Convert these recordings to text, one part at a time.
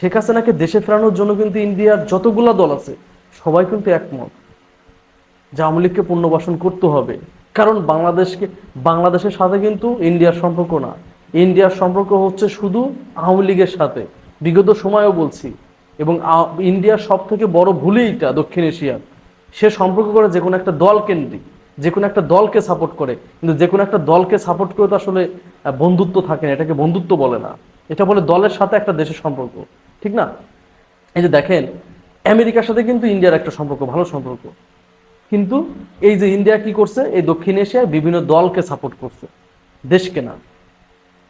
শেখ হাসিনাকে দেশে ফেরানোর জন্য কিন্তু ইন্ডিয়ার যতগুলা দল আছে, সবাই কিন্তু একমত যে আওয়ামী লীগকে পুনর্বাসন করতে হবে। কারণ বাংলাদেশকে, বাংলাদেশের সাথে কিন্তু ইন্ডিয়ার সম্পর্ক না। ইন্ডিয়ার সম্পর্ক হচ্ছে শুধু আওয়ামী লীগের সাথে। বিগত সময়েও বলছি। এবং ইন্ডিয়ার সব থেকে বড় ভুলই এটা দক্ষিণ এশিয়ার সে সম্পর্ক করে যে কোনো একটা দল কেন্দ্রিক, যে কোনো একটা দলকে সাপোর্ট করে। কিন্তু যে কোনো একটা দলকে সাপোর্ট করে তো আসলে বন্ধুত্ব থাকে না। এটাকে বন্ধুত্ব বলে না। এটা বলে দলের সাথে একটা দেশের সম্পর্ক। ঠিক না? এই যে দেখেন, আমেরিকার সাথে কিন্তু ইন্ডিয়ার একটা সম্পর্ক, ভালো সম্পর্ক। কিন্তু এই যে ইন্ডিয়া কি করছে? এই দক্ষিণ এশিয়ায় বিভিন্ন দলকে সাপোর্ট করছে, দেশকে না।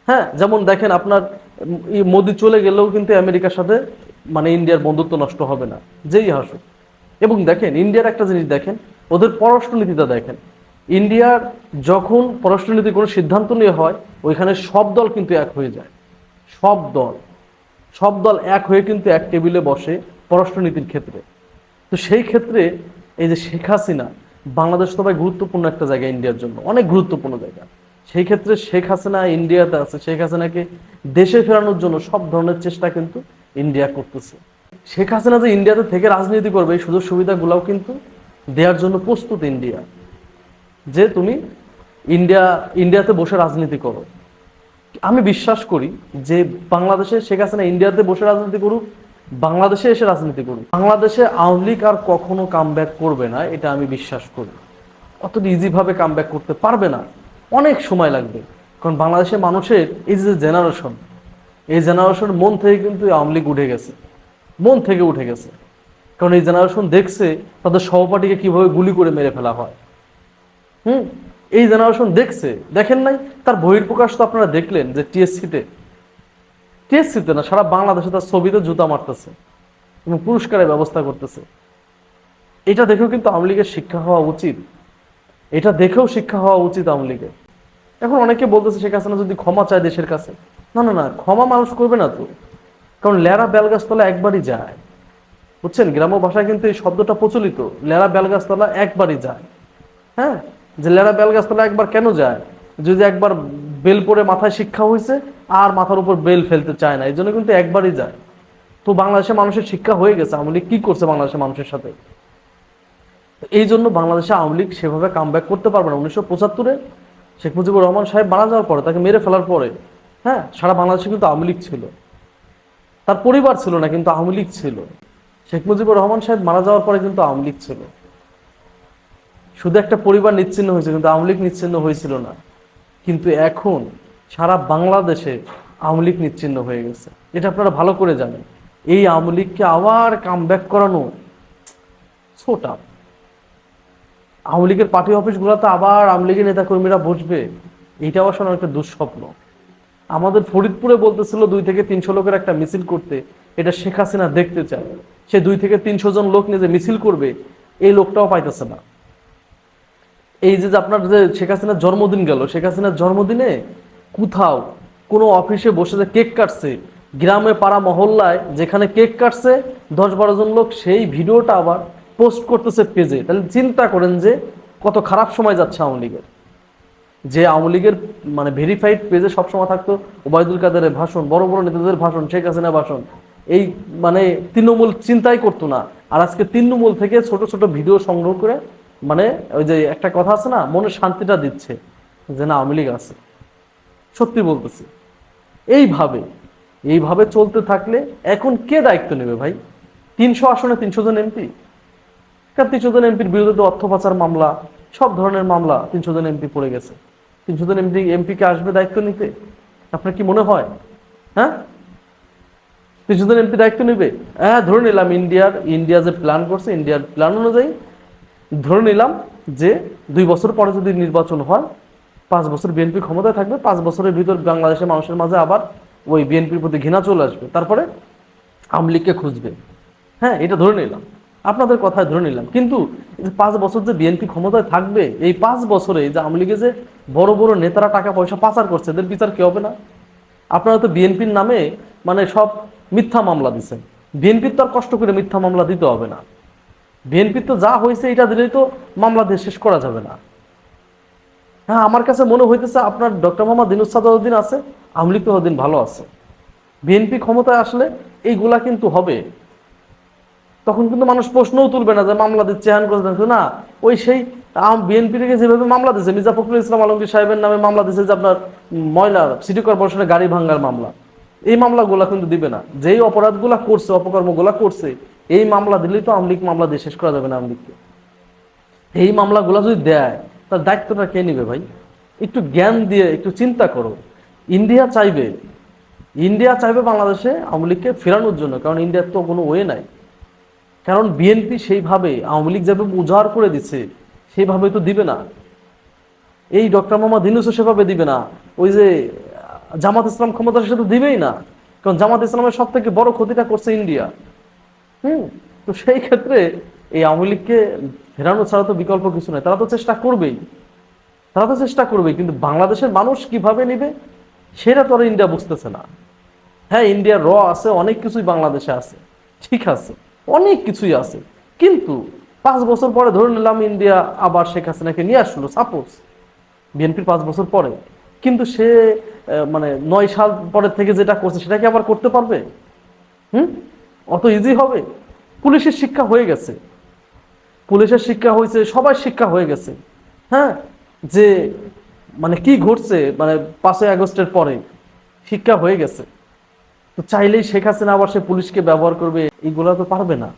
হ্যাঁ যেমন দেখেন আপনার মোদি চলে গেলেও কিন্তু আমেরিকার সাথে মানে ইন্ডিয়ার বন্ধুত্ব নষ্ট হবে না। যেই হাসুক এবং দেখেন, ইন্ডিয়ার একটা জিনিস দেখেন, ওদের পররাষ্ট্রনীতিটা দেখেন। ইন্ডিয়ার যখন পররাষ্ট্রনীতি কোনো সিদ্ধান্ত নিয়ে হয়, ওইখানে সব দল কিন্তু এক হয়ে যায়। সব দল। সব দল এক হয়ে কিন্তু এক টেবিলে বসে পররাষ্ট্রনীতির ক্ষেত্রে। তো সেই ক্ষেত্রে এই যে শেখ হাসিনা, বাংলাদেশ তো ভাই গুরুত্বপূর্ণ একটা জায়গা ইন্ডিয়ার জন্য, অনেক গুরুত্বপূর্ণ জায়গা। সেই ক্ষেত্রে শেখ হাসিনা ইন্ডিয়াতে আছে, শেখ হাসিনাকে দেশে ফেরানোর জন্য সব ধরনের চেষ্টা কিন্তু ইন্ডিয়া করতেছে। শেখ হাসিনা যে ইন্ডিয়াতে থেকে রাজনীতি করবে, এই সুযোগ সুবিধাগুলোও কিন্তু দেওয়ার জন্য প্রস্তুত ইন্ডিয়া। যে তুমি ইন্ডিয়া, ইন্ডিয়াতে বসে রাজনীতি করো। আমি বিশ্বাস করি যে বাংলাদেশে শেখ হাসিনা ইন্ডিয়াতে বসে রাজনীতি করুক, বাংলাদেশে এসে রাজনীতি করুক। বাংলাদেশে আওয়ামী লীগ আর কখনো কাম করবে না, এটা আমি বিশ্বাস করি। অত ইজিভাবে কাম করতে পারবে না, অনেক সময় লাগবে। কারণ বাংলাদেশের মানুষের, এই যে জেনারেশন এই জেনারেশন মন থেকে কিন্তু আওয়ামী লীগ উঠে গেছে। মন থেকে উঠে গেছে। কারণ এই জেনারেশন দেখছে তাদের সহপাঠীকে কীভাবে গুলি করে মেরে ফেলা হয়। হুম? এই জেনারেশন দেখছে, দেখেন নাই? তার বহির্প্রকাশ তো আপনারা দেখলেন যে টিএসসিতে টিএসসিতে না, সারা বাংলাদেশে তার ছবিতে জুতা মারতেছে এবং পুরস্কারের ব্যবস্থা করতেছে। এটা দেখেও কিন্তু আওয়ামী লীগের শিক্ষা হওয়া উচিত। এটা দেখেও শিক্ষা হওয়া উচিত আওয়ামী লীগের। এখন অনেকে বলতেছে, শেখ হাসিনা যদি ক্ষমা চায় দেশের কাছে। না না না, ক্ষমা মানুষ করবে না তো। কারণ লেরা বেলগাছতলা একবারই যায়। বুঝছেন? গ্রাম্য ভাষায় কিন্তু এই শব্দটা প্রচলিত। লেরা বেলগাছতলা একবারই যায়। হ্যাঁ? যে লেরা বেলগাছতলা একবার কেন যায়? যদি একবার বেল পরে মাথায় শিক্ষা হয়েছে, আর মাথার উপর বেল ফেলতে চায় না এই জন্য কিন্তু একবারই যায়। তো বাংলাদেশের মানুষের শিক্ষা হয়ে গেছে, আওয়ামী লীগ কি করছে বাংলাদেশের মানুষের সাথে? এই জন্য বাংলাদেশে আওয়ামী লীগ সেভাবে কাম করতে পারবে না। উনিশশো পঁচাত্তরে শেখ মুজিবুর রহমান সাহেব মারা যাওয়ার পরে, তাকে মেরে ফেলার পরে হ্যাঁ সারা বাংলাদেশে কিন্তু আওয়ামী লীগ ছিল। তার পরিবার ছিল না, কিন্তু আওয়ামী লীগ ছিল। শেখ মুজিবুর রহমান সাহেব মারা যাওয়ার পরে কিন্তু আওয়ামী লীগ ছিল। শুধু একটা পরিবার নিচ্ছিন্ন হয়েছে, কিন্তু আওয়ামী লীগ নিচ্ছিন্ন হয়েছিল না। কিন্তু এখন সারা বাংলাদেশে আওয়ামী লীগ নিচ্ছিন্ন হয়ে গেছে। এটা আপনারা ভালো করে জানেন। এই আওয়ামী লীগকে আবার কাম ব্যাক করানো, ছোটা আওয়ামী লীগের পার্টি অফিসগুলোতে আবার আওয়ামী লীগের নেতাকর্মীরা বসবে, এইটাও আসলে একটা দুঃস্বপ্ন। আমাদের ফরিদপুরে বলতেছিল দুই থেকে তিনশো লোকের একটা মিছিল করতে, এটা শেখ হাসিনা দেখতে চায়। সে দুই থেকে তিনশো জন লোক নিয়ে যে মিছিল করবে, এই লোকটাও পাইতেছে না। এই যে আপনার যে শেখ হাসিনার জন্মদিন গেল, শেখ হাসিনার জন্মদিনে কোথাও কোনো অফিসে বসে যে কেক কাটছে, গ্রামে পাড়া মহল্লায় যেখানে কেক কাটছে, দশ বারো জন লোক সেই ভিডিওটা আবার পোস্ট করতেছে পেজে। তাহলে চিন্তা করেন যে কত খারাপ সময় যাচ্ছে আওয়ামী লীগের। যে আওয়ামী লীগের মানে ভেরিফাইড পেজে সবসময় থাকতো ওবায়দুল কাদেরের ভাষণ, বড় বড় নেতাদের ভাষণ, শেখ হাসিনা ভাষণ। এই মানে তৃণমূল চিন্তাই করতো না। আর আজকে তৃণমূল থেকে ছোট ছোট ভিডিও সংগ্রহ করে মানে ওই যে একটা কথা আছে না, মনে শান্তিটা দিচ্ছে যে না, আওয়ামী লীগ আছে। সত্যি বলতেছি। এইভাবে এইভাবে চলতে থাকলে এখন কে দায়িত্ব নেবে ভাই? তিনশো আসনে তিনশো জন এমপি? তিনশো জন এমপির বিরুদ্ধে তো অর্থ পাচার মামলা, সব ধরনের মামলা তিনশো জন এমপি পড়ে গেছে। তিনশো জন এমপি এমপিকে আসবে দায়িত্ব নিতে? আপনার কি মনে হয়? হ্যাঁ? তিনশো জন এমপি দায়িত্ব নেবে? হ্যাঁ ধরে নিলাম ইন্ডিয়ার, ইন্ডিয়া যে প্ল্যান করছে, ইন্ডিয়ার প্ল্যান অনুযায়ী ধরে নিলাম যে দুই বছর পরে যদি নির্বাচন হয়, পাঁচ বছর বিএনপি ক্ষমতায় থাকবে, পাঁচ বছরের ভিতর বাংলাদেশের মানুষের মাঝে আবার ওই বিএনপির প্রতি ঘৃণা চলে আসবে। তারপরে আওয়ামী লীগকে খুঁজবে। হ্যাঁ এটা ধরে নিলাম। আপনাদের কথায় ধরে নিলাম। কিন্তু পাঁচ বছর যে বিএনপি ক্ষমতায় থাকবে, এই পাঁচ বছরে যে আওয়ামী লীগে যে বড় বড় নেতারা টাকা, পয়সা পাচার করছে, এদের বিচার কি হবে না? আপনারা তো বিএনপির নামে মানে সব মিথ্যা মামলা দিচ্ছেন বিএনপির তো আর কষ্ট করে মিথ্যা মামলা দিতে হবে না। বিএনপির তো যা হয়েছে এটা দিলেই তো মামলা দিয়ে শেষ করা যাবে না। হ্যাঁ আমার কাছে মনে হইতেছে আপনার ডক্টর মোহাম্মদ দিনুস সাদাউদ্দিন আছে তো ওদিন ভালো আছে। বিএনপি ক্ষমতায় আসলে এইগুলা কিন্তু হবে। তখন কিন্তু মানুষ প্রশ্নও তুলবে না যে মামলা দিচ্ছে, হ্যান করে কিন্তু না, ওই সেই বিএনপি থেকে যেভাবে মামলা দিচ্ছে মির্জা ফখরুল ইসলাম আলমগীর সাহেবের নামে মামলা দিচ্ছে যে আপনার ময়লা সিটি কর্পোরেশনের গাড়ি ভাঙ্গার মামলা, এই মামলাগুলা কিন্তু দিবে না। যেই অপরাধগুলা করছে, অপকর্মগুলা করছে এই মামলা দিলেই তো আমলিক মামলা দিয়ে শেষ করা যাবে না আমলিককে। এই মামলাগুলা যদি দেয়, তার দায়িত্বটা কে নেবে ভাই? একটু জ্ঞান দিয়ে, একটু চিন্তা করো। ইন্ডিয়া চাইবে ইন্ডিয়া চাইবে বাংলাদেশে আওয়ামী লীগকে ফেরানোর জন্য, কারণ ইন্ডিয়ার তো কোনো ওয়ে নাই। কারণ বিএনপি সেইভাবে আওয়ামী লীগ যেভাবে উজাড় করে দিচ্ছে সেইভাবে তো দিবে না। এই ডক্টর মোহাম্মদ ইউনুসও সেভাবে দিবে না। ওই যে, জামাত ইসলাম ক্ষমতা সে তো দিবেই না। কারণ জামাত ইসলামের সব থেকে বড় ক্ষতিটা করছে ইন্ডিয়া। হুম, তো সেই ক্ষেত্রে এই আওয়ামী লীগকে ফেরানো ছাড়া তো বিকল্প কিছু নয় তারা তো চেষ্টা করবেই। তারা তো চেষ্টা করবেই, কিন্তু বাংলাদেশের মানুষ কীভাবে নেবে, সেটা তো আর ইন্ডিয়া বুঝতেছে না। হ্যাঁ ইন্ডিয়ার র আছে, অনেক কিছুই বাংলাদেশে আছে, ঠিক আছে, অনেক কিছুই আছে। কিন্তু পাঁচ বছর পরে ধরে নিলাম ইন্ডিয়া আবার শেখ হাসিনাকে নিয়ে আসলো সাপোজ বিএনপির পাঁচ বছর পরে। কিন্তু সে মানে নয় সাল পরের থেকে যেটা করছে, সেটা কি আবার করতে পারবে? হুম? অত ইজি হবে? পুলিশের শিক্ষা হয়ে গেছে। পুলিশের শিক্ষা হয়েছে, সবার শিক্ষা হয়ে গেছে। হ্যাঁ? যে মানে কি ঘটছে মানে পাঁচই আগস্টের পরে শিক্ষা হয়ে গেছে। তো চাইলেই শেখ হাসিনা আবার সে পুলিশকে ব্যবহার করবে এইগুলা তো পারবে না।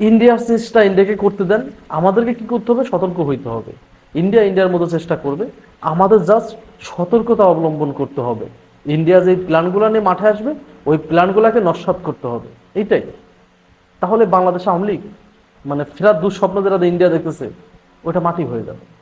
ইন্ডিয়ার চেষ্টা ইন্ডিয়াকে করতে দেন, আমাদেরকে কি করতে হবে? সতর্ক হইতে হবে। ইন্ডিয়া ইন্ডিয়ার মতো চেষ্টা করবে। আমাদের জাস্ট সতর্কতা অবলম্বন করতে হবে। ইন্ডিয়া যে প্ল্যানগুলো নিয়ে মাঠে আসবে, ওই প্ল্যানগুলোকে নস্বাত করতে হবে। এইটাই। তাহলে বাংলাদেশ আওয়ামী লীগ মানে ফেরার দুঃস্বপ্ন যেটা ইন্ডিয়া দেখতেছে, ওটা মাটি হয়ে যাবে।